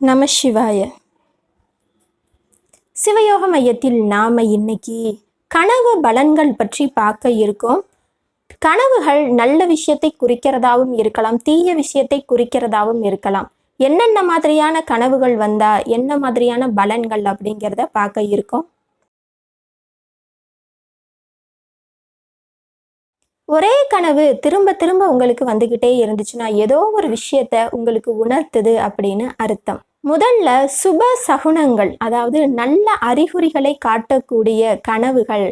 நம சிவாய. சிவயோக மையத்தில் நாம் இன்னைக்கு கனவு பலன்கள் பற்றி பார்க்க இருக்கோம். கனவுகள் நல்ல விஷயத்தை குறிக்கிறதாகவும் இருக்கலாம் தீய விஷயத்தை குறிக்கிறதாகவும் இருக்கலாம். என்னென்ன மாதிரியான கனவுகள் வந்தா என்ன மாதிரியான பலன்கள் அப்படிங்கிறத பார்க்க இருக்கோம். ஒரே கனவு திரும்ப திரும்ப உங்களுக்கு வந்துக்கிட்டே இருந்துச்சுன்னா ஏதோ ஒரு விஷயத்த உங்களுக்கு உணர்த்துது அப்படின்னு அர்த்தம். முதல்ல சுப சகுனங்கள் அதாவது நல்ல அறிகுறிகளை காட்டக்கூடிய கனவுகள்.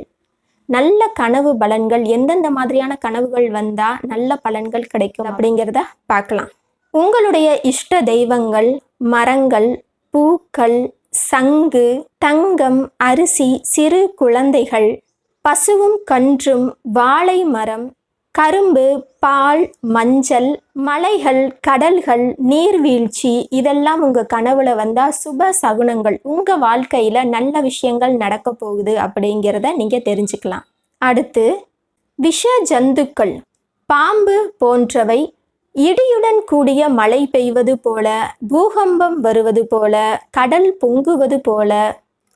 நல்ல கனவு பலன்கள் எந்தெந்த மாதிரியான கனவுகள் வந்தா நல்ல பலன்கள் கிடைக்கும் அப்படிங்கிறத பார்க்கலாம். உங்களுடைய இஷ்ட தெய்வங்கள் மரங்கள் பூக்கள் சங்கு தங்கம் அரிசி சிறு குழந்தைகள் பசுவும் கன்றும் வாழை மரம் கரும்பு பால் மஞ்சள் மலைகள் கடல்கள் நீர்வீழ்ச்சி இதெல்லாம் உங்கள் கனவுல வந்தால் சுப சகுனங்கள். உங்கள் வாழ்க்கையில் நல்ல விஷயங்கள் நடக்க போகுது அப்படிங்கிறத நீங்கள் தெரிஞ்சுக்கலாம். அடுத்து விஷ ஜந்துக்கள். பாம்பு போன்றவை இடியுடன் கூடிய மழை பெய்வது போல பூகம்பம் வருவது போல கடல் பொங்குவது போல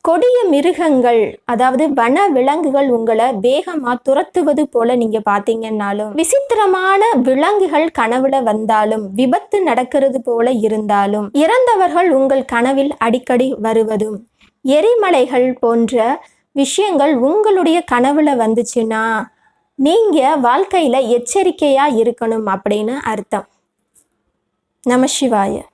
கொடிய மிருகங்கள் அதாவது வன விலங்குகள் உங்களை வேகமா துரத்துவது போல நீங்க பாத்தீங்கன்னாலும் விசித்திரமான விலங்குகள் கனவுல வந்தாலும் விபத்து நடக்கிறது போல இருந்தாலும் இறந்தவர்கள் உங்கள் கனவில் அடிக்கடி வருவதும் எரிமலைகள் போன்ற விஷயங்கள் உங்களுடைய கனவுல வந்துச்சுன்னா நீங்க வாழ்க்கையில எச்சரிக்கையா இருக்கணும் அப்படின்னு அர்த்தம். நம சிவாய.